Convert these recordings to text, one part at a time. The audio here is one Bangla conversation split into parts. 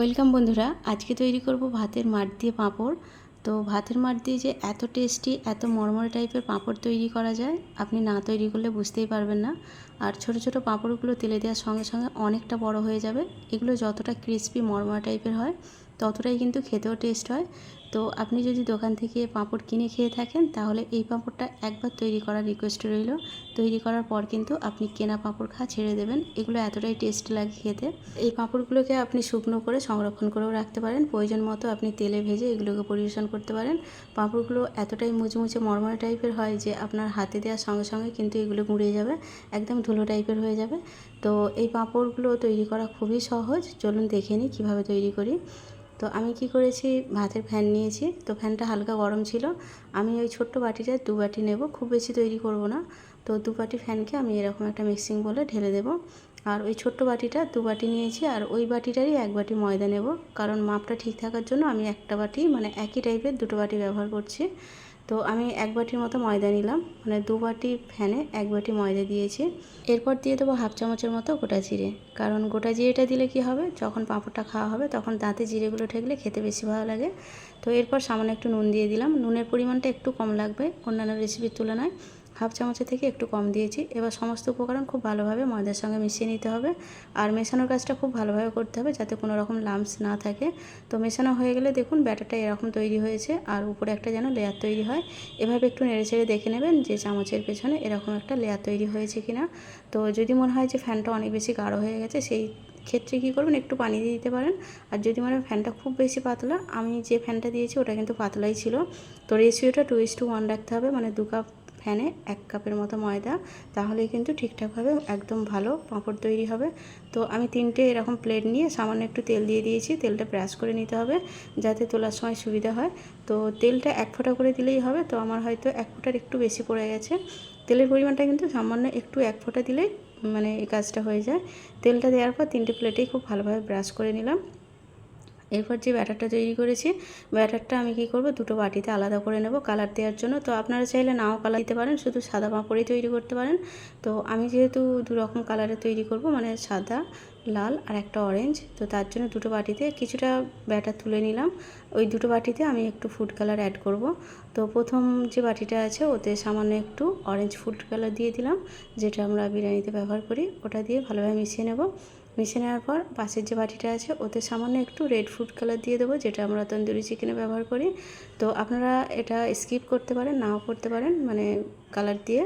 ওয়েলকাম বন্ধুরা, আজকে তৈরি করব ভাতের মাঠ দিয়ে পাঁপড়। তো ভাতের মাঠ দিয়ে যে এত টেস্টি, এত মরমরে টাইপের পাঁপড় তৈরি করা যায়, আপনি না তৈরি করলে বুঝতেই পারবেন না। আর ছোট ছোট পাঁপড়গুলো তেলে দেওয়ার সঙ্গে সঙ্গে অনেকটা বড় হয়ে যাবে। এগুলো যতটা ক্রিস্পি মরমরা টাইপের হয় ততটাই কিন্তু খেতেও টেস্ট হয়। তো আপনি যদি দোকান থেকে পাঁপড় কিনে খেয়ে থাকেন, তাহলে এই পাঁপড়টা একবার তৈরি করার রিকোয়েস্ট রইল। তৈরি করার পর কিন্তু আপনি কেনা পাঁপড় খাওয়া ছেড়ে দেবেন। এগুলো এতটাই টেস্ট লাগে খেতে। এই পাঁপড়গুলোকে আপনি শুকনো করে সংরক্ষণ করেও রাখতে পারেন। প্রয়োজন মতো আপনি তেলে ভেজে এগুলোকে পরিবেশন করতে পারেন। পাঁপড়গুলো এতটাই মুচমুচে মরমরে টাইপের হয় যে আপনার হাতে দেওয়ার সঙ্গে সঙ্গে কিন্তু এগুলো গুঁড়ে যাবে, একদম ধুলো টাইপের হয়ে যাবে। তো এই পাঁপড়গুলো তৈরি করা খুবই সহজ। চলুন দেখে নিই কীভাবে তৈরি করি। তো আমি কি করেছি? ভাতের ফ্যান নিয়েছি। তো ফ্যানটা হালকা গরম ছিল। আমি ওই ছোট্ট বাটিটা দু বাটি নেব। খুব বেশি তৈরি করব না। তো দু বাটি ফ্যানকে আমি এরকম একটা মিক্সিং বলে ঢেলে দেব। আর ওই ছোট্ট বাটিটা দু বাটি নিয়েছি। আর ওই বাটিটারই এক বাটি ময়দা নেব। কারণ মাপটা ঠিক থাকার জন্য আমি একটা বাটি মানে একই টাইপের দুটো বাটি ব্যবহার করছি। তো আমি এক বাটির মতো ময়দা নিলাম মানে দু বাটি ফ্যানে এক বাটি ময়দা দিয়েছি। এরপর দিয়ে দেবো হাফ চামচের মতো গোটা জিরে। কারণ গোটা জিরেটা দিলে কি হবে? যখন পাঁপড়টা খাওয়া হবে তখন দাঁতে জিরেগুলো ঠেকলে খেতে বেশি ভালো লাগে। তো এরপর সামান্য একটু নুন দিয়ে দিলাম। নুনের পরিমাণটা একটু কম লাগবে অন্যান্য রেসিপির তুলনায়। হাফ চামচের থেকে একটু কম দিয়েছি। এবার সমস্ত উপকরণ খুব ভালোভাবে ময়দার সঙ্গে মিশিয়ে নিতে হবে। আর মেশানোর কাজটা খুব ভালোভাবে করতে হবে যাতে কোনো রকম লাম্পস না থাকে। তো মেশানো হয়ে গেলে দেখুন ব্যাটারটা এরকম তৈরি হয়েছে আর উপরে একটা যেন লেয়ার তৈরি হয়। এভাবে একটু নেড়ে চেড়ে দেখে নেবেন যে চামচের পেছনে এরকম একটা লেয়ার তৈরি হয়েছে কিনা। তো যদি মনে হয় যে ফ্যানটা অনেক বেশি গাঢ় হয়ে গেছে, সেই ক্ষেত্রে কী করবেন একটু পানি দিয়ে দিতে পারেন। আর যদি মনে হয় ফ্যানটা খুব বেশি পাতলা, আমি যে ফ্যানটা দিয়েছি ওটা কিন্তু পাতলাই ছিল। তো রেশিওটা টু ইস টু ওয়ান রাখতে হবে মানে দু কাপ ফ্যানে এক কাপের মতো ময়দা, তাহলেই কিন্তু ঠিকঠাকভাবে একদম ভালো পাঁপড় তৈরি হবে। তো আমি তিনটে এরকম প্লেট নিয়ে সামান্য একটু তেল দিয়ে দিয়েছি, তেলটা ব্রাশ করে নিতে হবে যাতে তোলার সময় সুবিধা হয়। তো তেলটা এক ফোঁটা করে দিলেই হবে, তো আমার হয়তো এক ফোঁটার একটু বেশি পড়ে গেছে। তেলের পরিমাণটা কিন্তু সামান্য একটু এক ফোঁটা দিলেই মানে এই কাজটা হয়ে যায়। তেলটা দেওয়ার পর তিনটে প্লেটেই খুব ভালোভাবে ব্রাশ করে নিলাম। এরপর যে ব্যাটারটা তৈরি করেছি, ব্যাটারটা আমি কি করব, দুটো বাটিতে আলাদা করে নেব কালার দেওয়ার জন্য। তো আপনারা চাইলে নাও কালার দিতে পারেন, শুধু সাদা পাঁপড়ই তৈরি করতে পারেন। তো আমি যেহেতু দু রকম কালারে তৈরি করব মানে সাদা, লাল আর একটা অরেঞ্জ তো তার জন্য দুটো বাটিতে কিছুটা ব্যাটার তুলে নিলাম। ওই দুটো বাটিতে আমি একটু ফুড কালার অ্যাড করব। তো প্রথম যে বাটিটা আছে, ওতে সামান্য একটু অরেঞ্জ ফুড কালার দিয়ে দিলাম, যেটা আমরা বিরিয়ানিতে ব্যবহার করি, ওটা দিয়ে ভালোভাবে মিশিয়ে নেব। মিশিয়ে নেওয়ার পর পাশের যে বাটিটা আছে, ওতে সামান্য একটু রেড ফুড কালার দিয়ে দেবো, যেটা আমরা তন্দুরি চিকেনে ব্যবহার করি। তো আপনারা এটা স্কিপ করতে পারেন, নাও করতে পারেন মানে কালার দিয়ে।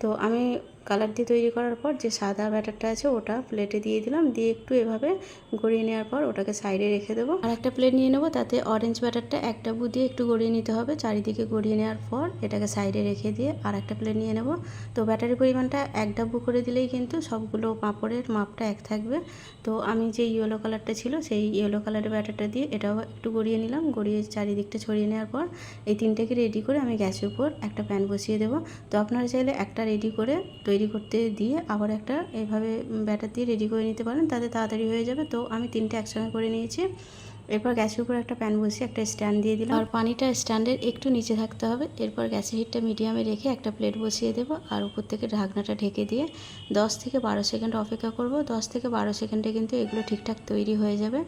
তো আমি কালার দিয়ে তৈরি করার পর যে সাদা ব্যাটারটা আছে ওটা প্লেটে দিয়ে দিলাম। দিয়ে একটু এভাবে গড়িয়ে নেওয়ার পর ওটাকে সাইডে রেখে দেবো। আর একটা প্লেট নিয়ে নেব, তাতে অরেঞ্জ ব্যাটারটা এক ডাব্বু দিয়ে একটু গড়িয়ে নিতে হবে। চারিদিকে গড়িয়ে নেওয়ার পর এটাকে সাইডে রেখে দিয়ে আর একটা প্লেট নিয়ে নেব। তো ব্যাটারির পরিমাণটা এক ডাব্বু করে দিলেই কিন্তু সবগুলো পাঁপড়ের মাপটা এক থাকবে। তো আমি যে ইয়েলো কালারটা ছিল সেই ইয়েলো কালারের ব্যাটারটা দিয়ে এটাও একটু গড়িয়ে নিলাম। গড়িয়ে চারিদিকটা ছড়িয়ে নেওয়ার পর এই তিনটাকে রেডি করে আমি গ্যাসের উপর একটা প্যান বসিয়ে দেবো। তো আপনারা চাইলে একটা রেডি করে তৈরি করতে দিয়ে আবার একটা এভাবে ব্যাটার দিয়ে রেডি করে নিতে পারেন, তাতে তাড়াতাড়ি হয়ে যাবে। তো আমি তিনটে একসঙ্গে করে নিয়েছি। এরপর গ্যাসের উপর একটা প্যান বসিয়ে একটা স্ট্যান্ড দিয়ে দিলাম। আর পানিটা স্ট্যান্ডের একটু নিচে থাকতে হবে। এরপর গ্যাসের হিটটা মিডিয়ামে রেখে একটা প্লেট বসিয়ে দেবো আর উপর থেকে ঢাকনাটা ঢেকে দিয়ে দশ থেকে বারো সেকেন্ড অপেক্ষা করব। দশ থেকে বারো সেকেন্ডে কিন্তু এগুলো ঠিকঠাক তৈরি হয়ে যাবে।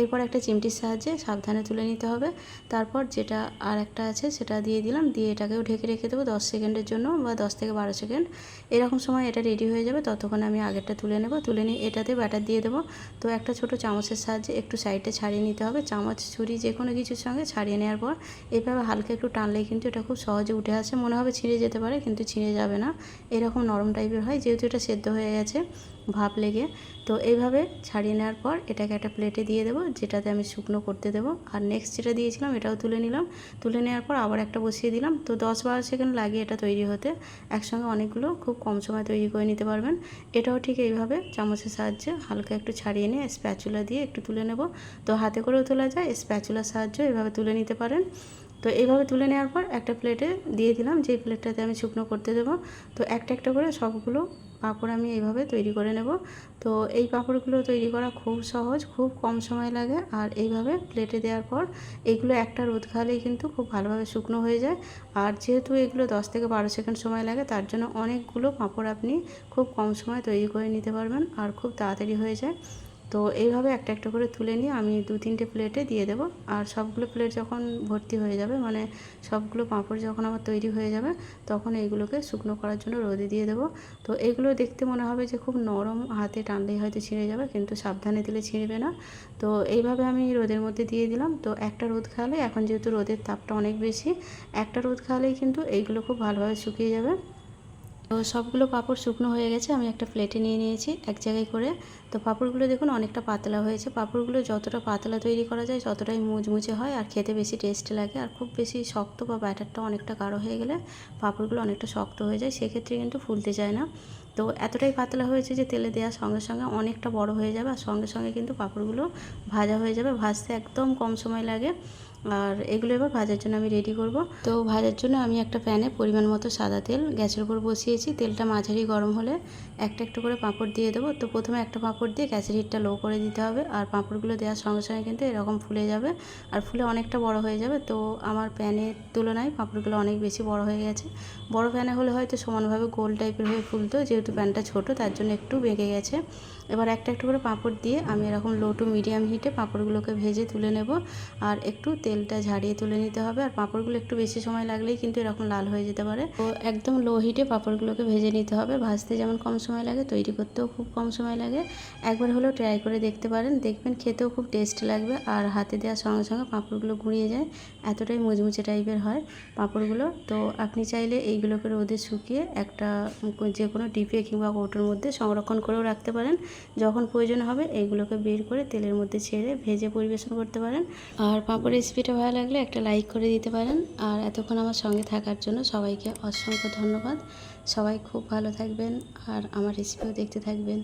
এরপর একটা চিমটির সাহায্যে সাবধানে তুলে নিতে হবে। তারপর যেটা আর একটা আছে সেটা দিয়ে দিলাম। দিয়ে এটাকেও ঢেকে রেখে দেবো দশ সেকেন্ডের জন্য বা দশ থেকে বারো সেকেন্ড। এরকম সময় এটা রেডি হয়ে যাবে। ততক্ষণ আমি আগেরটা তুলে নেব। তুলে নিয়ে এটাতে ব্যাটার দিয়ে দেবো। তো একটা ছোট চামচের সাহায্যে একটু সাইডে ছাড়িয়ে নিতে হবে, চামচ, ছুরি যে কোনো কিছুর সঙ্গে ছাড়িয়ে নেওয়ার পর এভাবে হালকা একটু টানলেই কিন্তু এটা খুব সহজে উঠে আসে। মনে হবে ছিঁড়ে যেতে পারে, কিন্তু ছিঁড়ে যাবে না। এরকম নরম টাইপের হয়, যেহেতু এটা সেদ্ধ হয়ে গেছে। ভাপ লেগে, তো এইভাবে ছাড়িয়ে নেওয়ার পর এটাকে একটা প্লেটে দিয়ে দেবো, যেটাতে আমি শুকনো করতে দেবো। আর নেক্সট যেটা দিয়েছিলাম এটাও তুলে নিলাম। তুলে নেওয়ার পর আবার একটা বসিয়ে দিলাম। তো দশ বারো সেকেন্ড লাগে এটা তৈরি হতে। একসঙ্গে অনেকগুলো খুব কম সময় তৈরি করে নিতে পারবেন। এটাও ঠিক এইভাবে চামচের সাহায্যে হালকা একটু ছাড়িয়ে নিয়ে স্প্যাচুলা দিয়ে একটু তুলে নেব। তো হাতে করেও তোলা যায় স্প্যাচুলার সাহায্যে এভাবে তুলে নিতে পারেন। তো এইভাবে তুলে নেওয়ার পর একটা প্লেটে দিয়ে দিলাম, যেই প্লেটটাতে আমি শুকনো করতে দেবো। তো একটা একটা করে সবগুলো পাঁপড় আমি এইভাবে তৈরি করে নেব। তো এই পাঁপড়গুলো তৈরি করা খুব সহজ, খুব কম সময় লাগে। আর এইভাবে প্লেটে দেওয়ার পর এগুলো একটা রোদ খালেই কিন্তু খুব ভালোভাবে শুকনো হয়ে যায়। আর যেহেতু এগুলো দশ থেকে বারো সেকেন্ড সময় লাগে, তার জন্য অনেকগুলো পাঁপড় আপনি খুব কম সময় তৈরি করে নিতে পারবেন। আর খুব তাড়াতাড়ি হয়ে যায়। তো এইভাবে একটা একটা করে তুলে নিয়ে আমি দু তিনটে প্লেটে দিয়ে দেবো। আর সবগুলো প্লেট যখন ভর্তি হয়ে যাবে মানে সবগুলো পাঁপড় যখন আমার তৈরি হয়ে যাবে, তখন এইগুলোকে শুকনো করার জন্য রোদে দিয়ে দেবো। তো এগুলো দেখতে মনে হবে যে খুব নরম হাতে টানলেই হয়তো ছিঁড়ে যাবে, কিন্তু সাবধানে দিলে ছিঁড়বে না। তো এইভাবে আমি রোদের মধ্যে দিয়ে দিলাম। তো একটা রোদ খাওয়ালে, এখন যেহেতু রোদের তাপটা অনেক বেশি, একটা রোদ খাওয়ালেই কিন্তু এইগুলো খুব ভালোভাবে শুকিয়ে যাবে। তো সবগুলো পাঁপড় শুকনো হয়ে গেছে, আমি একটা প্লেটে নিয়ে নিয়েছি এক জায়গায় করে। তো পাঁপড়গুলো দেখুন অনেকটা পাতলা হয়েছে। পাঁপড়গুলো যতটা পাতলা তৈরি করা যায় ততটাই মুচমুচে হয় আর খেতে বেশি টেস্ট লাগে আর খুব বেশি শক্ত বা ব্যাটারটা অনেকটা গাঢ় হয়ে গেলে পাঁপড়গুলো অনেকটা শক্ত হয়ে যায়, সেক্ষেত্রে কিন্তু ফুলতে চায় না। তো এতটাই পাতলা হয়েছে যে তেলে দেওয়ার সঙ্গে সঙ্গে অনেকটা বড় হয়ে যাবে আর সঙ্গে সঙ্গে কিন্তু পাঁপড়গুলো ভাজা হয়ে যাবে, ভাজতে একদম কম সময় লাগে। আর এগুলো এবার ভাজার জন্য আমি রেডি করব। তো ভাজার জন্য আমি একটা প্যানে পরিমাণ মতো সাদা তেল গ্যাসের উপর বসিয়েছি। তেলটা মাঝারি গরম হলে একটা একটু করে পাঁপড় দিয়ে দেবো। তো প্রথমে একটা পাঁপড় দিয়ে গ্যাসের হিটটা লো করে দিতে হবে। আর পাঁপড়গুলো দেওয়ার সঙ্গে সঙ্গে কিন্তু এরকম ফুলে যাবে। আর ফুলে অনেকটা বড় হয়ে যাবে। তো আমার প্যানের তুলনায় পাঁপড়গুলো অনেক বেশি বড় হয়ে গেছে। বড় প্যানে হলে হয়তো সমানভাবে গোল টাইপের হয়ে ফুলতো। যেহেতু প্যানটা ছোট, তার জন্য একটু বেঁকে গেছে। এবার একটা একটু করে পাঁপড় দিয়ে আমি এরকম লো টু মিডিয়াম হিটে পাঁপড়গুলোকে ভেজে তুলে নেব। আর একটু তেলটা ঝাড়িয়ে তুলে নিতে হবে আর পাঁপড়গুলো একটু বেশি সময় লাগলেই কিন্তু এরকম লাল হয়ে যেতে পারে। তো একদম লো হিটে পাঁপড়গুলোকে ভেজে নিতে হবে। ভাজতে যেমন কম সময় লাগে, তৈরি করতেও খুব কম সময় লাগে। একবার হলেও ট্রাই করে দেখতে পারেন। দেখবেন খেতেও খুব টেস্ট লাগবে আর হাতে দেওয়ার সঙ্গে সঙ্গে পাঁপড়গুলো গুঁড়িয়ে যায়। এতটাই মুচমুচে টাইপের হয় পাঁপড়গুলো। তো আপনি চাইলে এইগুলোকে রোদে শুকিয়ে একটা যে কোনো ডিপে কিংবা কৌটোর মধ্যে সংরক্ষণ করেও রাখতে পারেন। যখন প্রয়োজন হবে এইগুলোকে বের করে তেলের মধ্যে ছেড়ে ভেজে পরিবেশন করতে পারেন। আর পাঁপড় রেসিপিটা ভালো লাগলে একটা লাইক করে দিতে পারেন। আর এতক্ষণ আমার সঙ্গে থাকার জন্য সবাইকে অসংখ্য ধন্যবাদ। সবাই খুব ভালো থাকবেন আর আমার রেসিপিও দেখতে থাকবেন।